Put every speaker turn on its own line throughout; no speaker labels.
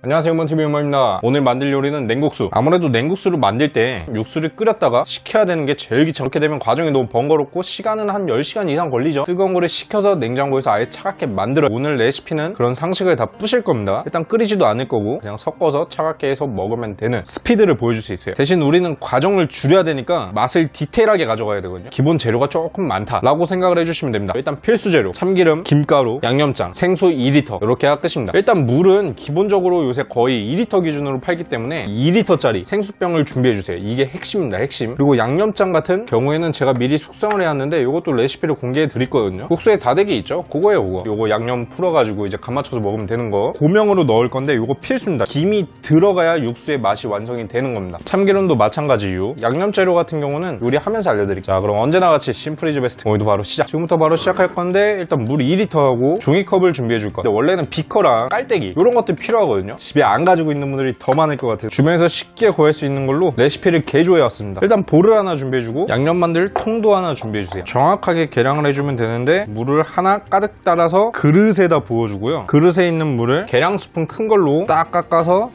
안녕하세요 문TV 유머입니다. 오늘 만들 요리는 냉국수. 아무래도 냉국수를 만들 때 육수를 끓였다가 식혀야 되는 게 제일 귀찮아 그렇게 되면 과정이 너무 번거롭고 시간은 한 10시간 이상 걸리죠. 뜨거운 물에 식혀서 냉장고에서 아예 차갑게 만들어. 오늘 레시피는 그런 상식을 다 부실 겁니다. 일단 끓이지도 않을 거고 그냥 섞어서 차갑게 해서 먹으면 되는 스피드를 보여줄 수 있어요. 대신 우리는 과정을 줄여야 되니까 맛을 디테일하게 가져가야 되거든요. 기본 재료가 조금 많다 라고 생각을 해주시면 됩니다. 일단 필수 재료. 참기름, 김가루, 양념장, 생수 2리터. 이렇게가 끝입니다. 일단 물은 기본적으로 요새 거의 2리터 기준으로 팔기 때문에 2리터짜리 생수병을 준비해주세요. 이게 핵심입니다. 핵심. 그리고 양념장 같은 경우에는 제가 미리 숙성을 해왔는데 이것도 레시피를 공개해 드릴 거거든요. 국수에 다대기 있죠? 그거예요, 그거. 요거 양념 풀어가지고 이제 간 맞춰서 먹으면 되는 거. 고명으로 넣을 건데 요거 필수입니다. 김이 들어가야 육수의 맛이 완성이 되는 겁니다. 참기름도 마찬가지유. 양념 재료 같은 경우는 요리하면서 알려드릴게요. 자, 그럼 언제나 같이 심플이즈 베스트. 오늘도 바로 시작. 지금부터 바로 시작할 건데 일단 물 2리터하고 종이컵을 준비해 줄 거예요. 원래는 비커랑 깔때기 이런 것들 필요하거든요. 집에 안 가지고 있는 분들이 더 많을 것 같아요. 주변에서 쉽게 구할 수 있는 걸로 레시피를 개조해 왔습니다. 일단 볼을 하나 준비해주고 양념 만들 통도 하나 준비해주세요. 정확하게 계량을 해주면 되는데 물을 하나 가득 따라서 그릇에다 부어주고요. 그릇에 있는 물을 계량 스푼 큰 걸로 딱 깎아서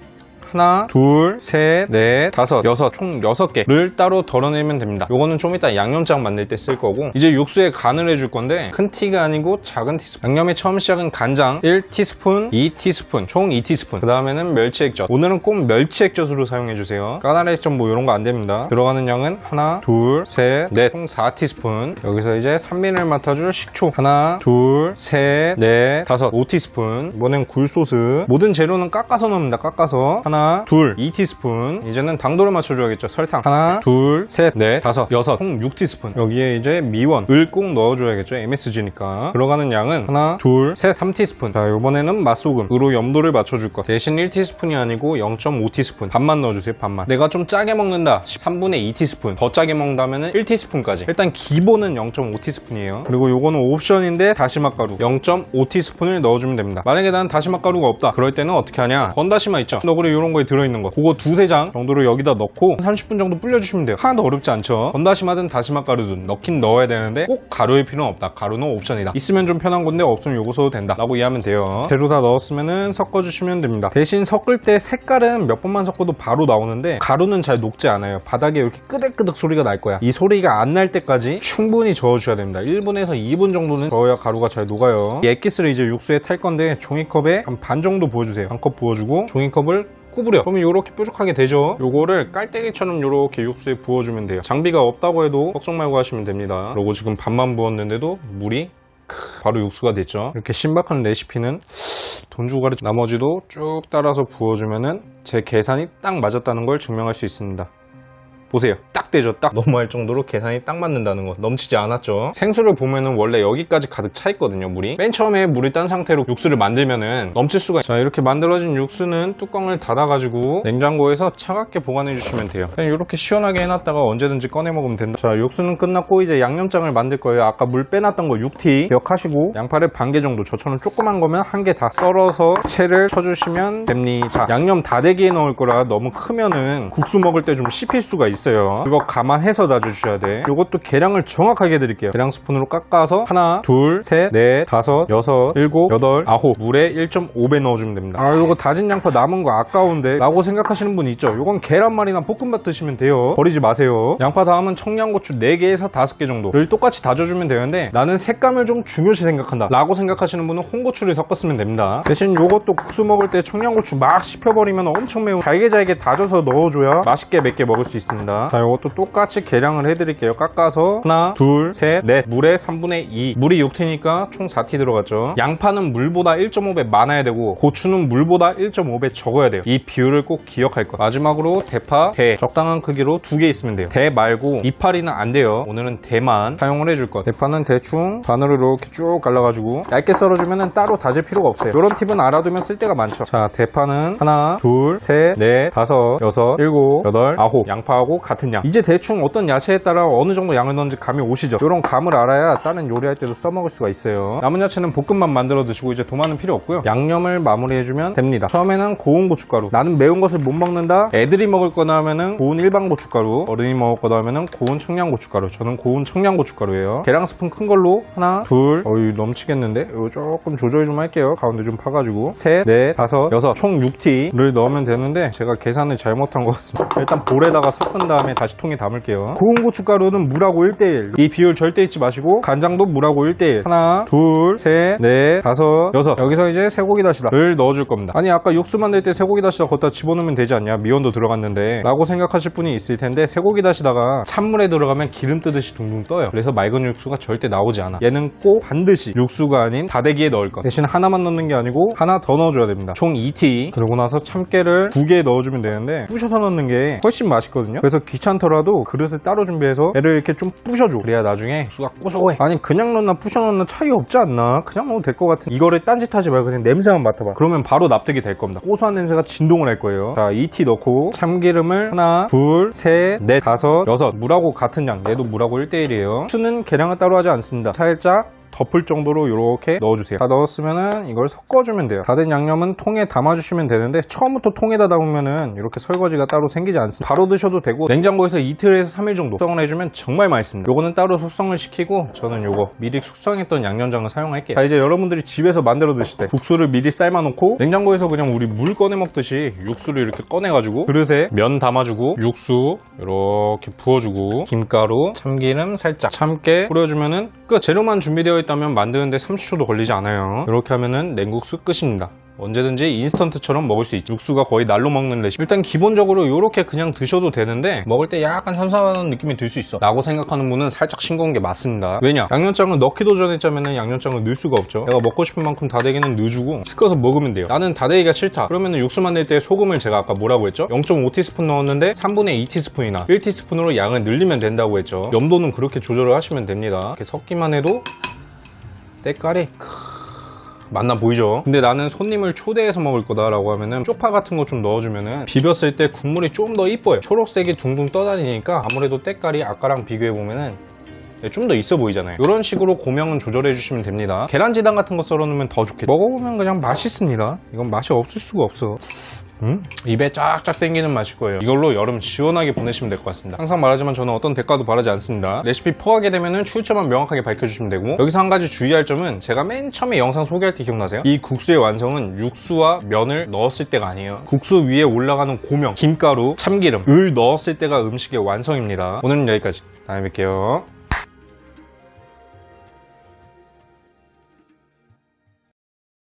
하나, 둘, 셋, 넷, 다섯, 여섯, 총 여섯 개를 따로 덜어내면 됩니다. 요거는 좀 이따 양념장 만들 때 쓸 거고 이제 육수에 간을 해줄 건데 큰 티가 아니고 작은 티스푼 양념의 처음 시작은 간장 1티스푼, 2티스푼, 총 2티스푼 그 다음에는 멸치 액젓 오늘은 꼭 멸치 액젓으로 사용해주세요. 까나리 액젓 뭐 이런 거 안 됩니다. 들어가는 양은 하나, 둘, 셋, 넷, 총 4티스푼 여기서 이제 산미를 맡아줄 식초 하나, 둘, 셋, 넷, 다섯, 5티스푼 이번엔 굴소스 모든 재료는 깎아서 넣습니다. 깎아서 하나, 둘, 2티스푼. 이제는 당도를 맞춰줘야겠죠. 설탕. 하나, 둘, 셋, 넷, 다섯, 여섯, 총 6티스푼. 여기에 이제 미원, 을 꼭 넣어줘야겠죠. MSG니까. 들어가는 양은 하나, 둘, 셋, 3티스푼. 자 이번에는 맛소금 으로 염도를 맞춰줄 것. 대신 1티스푼이 아니고 0.5티스푼. 반만 넣어주세요. 반만. 내가 좀 짜게 먹는다. 3분의 2티스푼. 더 짜게 먹는다면 1티스푼까지. 일단 기본은 0.5티스푼이에요. 그리고 요거는 옵션인데 다시마 가루. 0.5티스푼을 넣어주면 됩니다. 만약에 난 다시마 가루가 없다. 그럴 때는 어떻게 하냐? 건다시마 있죠. 너구리 이런 거에 들어있는 거 그거 두세 장 정도를 여기다 넣고 30분 정도 불려주시면 돼요. 하나도 어렵지 않죠. 건다시마든 다시마 가루든 넣긴 넣어야 되는데 꼭 가루일 필요는 없다. 가루는 옵션이다. 있으면 좀 편한 건데 없으면 요거 써도 된다. 라고 이해하면 돼요. 재료 다 넣었으면은 섞어주시면 됩니다. 대신 섞을 때 색깔은 몇 번만 섞어도 바로 나오는데 가루는 잘 녹지 않아요. 바닥에 이렇게 끄덕끄덕 소리가 날 거야. 이 소리가 안 날 때까지 충분히 저어주셔야 됩니다. 1분에서 2분 정도는 저어야 가루가 잘 녹아요. 이 액기스를 이제 육수에 탈 건데 종이컵에 한 반 정도 부어주세요. 한 컵 부어주고 종이컵을 구부려. 그러면 이렇게 뾰족하게 되죠? 요거를 깔때기처럼 이렇게 육수에 부어주면 돼요. 장비가 없다고 해도 걱정 말고 하시면 됩니다. 그리고 지금 반만 부었는데도 물이 크, 바로 육수가 됐죠? 이렇게 신박한 레시피는 돈 주고 가르쳐 나머지도 쭉 따라서 부어주면 은 제 계산이 딱 맞았다는 걸 증명할 수 있습니다 보세요. 딱 되죠. 딱 너무할 정도로 계산이 딱 맞는다는 거. 넘치지 않았죠. 생수를 보면은 원래 여기까지 가득 차 있거든요, 물이. 맨 처음에 물이 딴 상태로 육수를 만들면은 넘칠 수가 있어요. 자, 이렇게 만들어진 육수는 뚜껑을 닫아가지고 냉장고에서 차갑게 보관해 주시면 돼요. 그냥 이렇게 시원하게 해놨다가 언제든지 꺼내 먹으면 된다. 자, 육수는 끝났고 이제 양념장을 만들 거예요. 아까 물 빼놨던 거 6티 기억하시고 양파를 반 개 정도 저처럼 조그만 거면 한 개 다 썰어서 채를 쳐주시면 됩니다. 자, 양념 다대기에 넣을 거라 너무 크면은 국수 먹을 때 좀 씹힐 수가 있어요. 있어요. 이거 감안해서 놔주셔야 돼. 이것도 계량을 정확하게 해드릴게요. 계량 스푼으로 깎아서 하나, 둘, 셋, 넷, 다섯, 여섯, 일곱, 여덟, 아홉. 물에 1.5배 넣어주면 됩니다. 아, 이거 다진 양파 남은 거 아까운데 라고 생각하시는 분 있죠? 이건 계란말이나 볶음밥 드시면 돼요. 버리지 마세요. 양파 다음은 청양고추 4개에서 5개 정도를 똑같이 다져주면 되는데 나는 색감을 좀 중요시 생각한다 라고 생각하시는 분은 홍고추를 섞었으면 됩니다. 대신 이것도 국수 먹을 때 청양고추 막 씹혀버리면 엄청 매운 잘게 잘게 다져서 넣어줘야 맛있게 맵게 먹을 수 있습니다. 자, 이것도 똑같이 계량을 해드릴게요. 깎아서 하나, 둘, 셋, 넷. 물에 3분의 2. 물이 6티니까 총 4티 들어갔죠. 양파는 물보다 1.5배 많아야 되고 고추는 물보다 1.5배 적어야 돼요. 이 비율을 꼭 기억할 것. 마지막으로 대파, 대 적당한 크기로 두 개 있으면 돼요. 대 말고 이파리는 안 돼요. 오늘은 대만 사용을 해줄 것. 대파는 대충 반으로 이렇게 쭉 갈라가지고 얇게 썰어주면 따로 다질 필요가 없어요. 이런 팁은 알아두면 쓸 데가 많죠. 자, 대파는 하나, 둘, 셋, 넷, 다섯, 여섯, 일곱, 여덟, 아홉. 양파하고 같은 양. 이제 대충 어떤 야채에 따라 어느 정도 양을 넣는지 감이 오시죠? 이런 감을 알아야 다른 요리할 때도 써먹을 수가 있어요. 남은 야채는 볶음밥 만들어 드시고 이제 도마는 필요 없고요. 양념을 마무리해주면 됩니다. 처음에는 고운 고춧가루. 나는 매운 것을 못 먹는다? 애들이 먹을 거나 하면은 고운 일반 고춧가루. 어른이 먹을 거다 하면은 고운 청양 고춧가루. 저는 고운 청양 고춧가루예요. 계량 스푼 큰 걸로 하나 둘. 어이 넘치겠는데? 이거 조금 조절 좀 할게요. 가운데 좀 파가지고. 셋 넷 다섯 여섯. 총 6티를 넣으면 되는데 제가 계산을 잘못한 것 같습니다. 일단 볼에다가 섞은 다음에 다시 통에 담을게요. 고운 고춧가루는 물하고 1대1 이 비율 절대 잊지 마시고 간장도 물하고 1대1 하나 둘셋넷 다섯 여섯. 여기서 이제 쇠고기 다시다를 넣어줄 겁니다. 아니 아까 육수 만들 때 쇠고기 다시다 걷다 집어넣으면 되지 않냐? 미원도 들어갔는데. 라고 생각하실 분이 있을 텐데 쇠고기 다시다가 찬물에 들어가면 기름 뜨듯이 둥둥 떠요. 그래서 맑은 육수가 절대 나오지 않아. 얘는 꼭 반드시 육수가 아닌 다대기에 넣을 것. 대신 하나만 넣는 게 아니고 하나 더 넣어줘야 됩니다. 총 2티. 그러고 나서 참깨를 두 개 넣어주면 되는데 부셔서 넣는 게 훨씬 맛있거든요. 그래서 귀찮더라도 그릇을 따로 준비해서 얘를 이렇게 좀 부셔줘. 그래야 나중에 육수가 고소해. 아니 그냥 넣나 부셔 넣나 차이 없지 않나? 그냥 넣어도 될 것 같은. 이거를 딴짓하지 말고 그냥 냄새만 맡아봐. 그러면 바로 납득이 될 겁니다. 고소한 냄새가 진동을 할 거예요. 자 2티 넣고 참기름을 하나 둘셋넷 다섯 여섯. 물하고 같은 양. 얘도 물하고 1대1이에요. 수는 계량을 따로 하지 않습니다. 살짝 덮을 정도로 이렇게 넣어주세요. 다 넣었으면은 이걸 섞어주면 돼요. 다 된 양념은 통에 담아주시면 되는데 처음부터 통에다 담으면은 이렇게 설거지가 따로 생기지 않습니다. 바로 드셔도 되고 냉장고에서 이틀에서 3일 정도 숙성을 해주면 정말 맛있습니다. 요거는 따로 숙성을 시키고 저는 요거 미리 숙성했던 양념장을 사용할게요. 자 이제 여러분들이 집에서 만들어 드실 때 국수를 미리 삶아놓고 냉장고에서 그냥 우리 물 꺼내 먹듯이 육수를 이렇게 꺼내가지고 그릇에 면 담아주고 육수 이렇게 부어주고 김가루 참기름 살짝 참깨 뿌려주면은 끝! 재료만 준비되어 있다면 만드는데 30초도 걸리지 않아요. 이렇게 하면은 냉국수 끝입니다. 언제든지 인스턴트처럼 먹을 수 있죠. 육수가 거의 날로 먹는 레시피. 일단 기본적으로 이렇게 그냥 드셔도 되는데 먹을 때 약간 산산한 느낌이 들 수 있어. 라고 생각하는 분은 살짝 싱거운 게 맞습니다. 왜냐? 양념장을 넣기도 전에 짜면은 양념장을 넣을 수가 없죠. 내가 먹고 싶은 만큼 다대기는 넣어주고 섞어서 먹으면 돼요. 나는 다대기가 싫다. 그러면은 육수 만들 때 소금을 제가 아까 뭐라고 했죠? 0.5티스푼 넣었는데 3분의 2티스푼이나 1티스푼으로 양을 늘리면 된다고 했죠. 염도는 그렇게 조절을 하시면 됩니다. 이렇게 섞기만 해도 때깔이 크... 맛나 보이죠? 근데 나는 손님을 초대해서 먹을 거다 라고 하면은 쪽파 같은 거 좀 넣어주면은 비볐을 때 국물이 좀 더 이뻐요. 초록색이 둥둥 떠다니니까 아무래도 때깔이 아까랑 비교해 보면은 좀더 있어 보이잖아요. 이런 식으로 고명은 조절해 주시면 됩니다. 계란지단 같은 거 썰어 놓으면 더 좋겠죠. 먹어보면 그냥 맛있습니다. 이건 맛이 없을 수가 없어. 음? 입에 쫙쫙 당기는 맛일 거예요. 이걸로 여름 시원하게 보내시면 될 것 같습니다. 항상 말하지만 저는 어떤 대가도 바라지 않습니다. 레시피 포하게 되면은 출처만 명확하게 밝혀주시면 되고 여기서 한 가지 주의할 점은 제가 맨 처음에 영상 소개할 때 기억나세요? 이 국수의 완성은 육수와 면을 넣었을 때가 아니에요. 국수 위에 올라가는 고명, 김가루, 참기름, 을 넣었을 때가 음식의 완성입니다. 오늘은 여기까지. 다음에 뵐게요.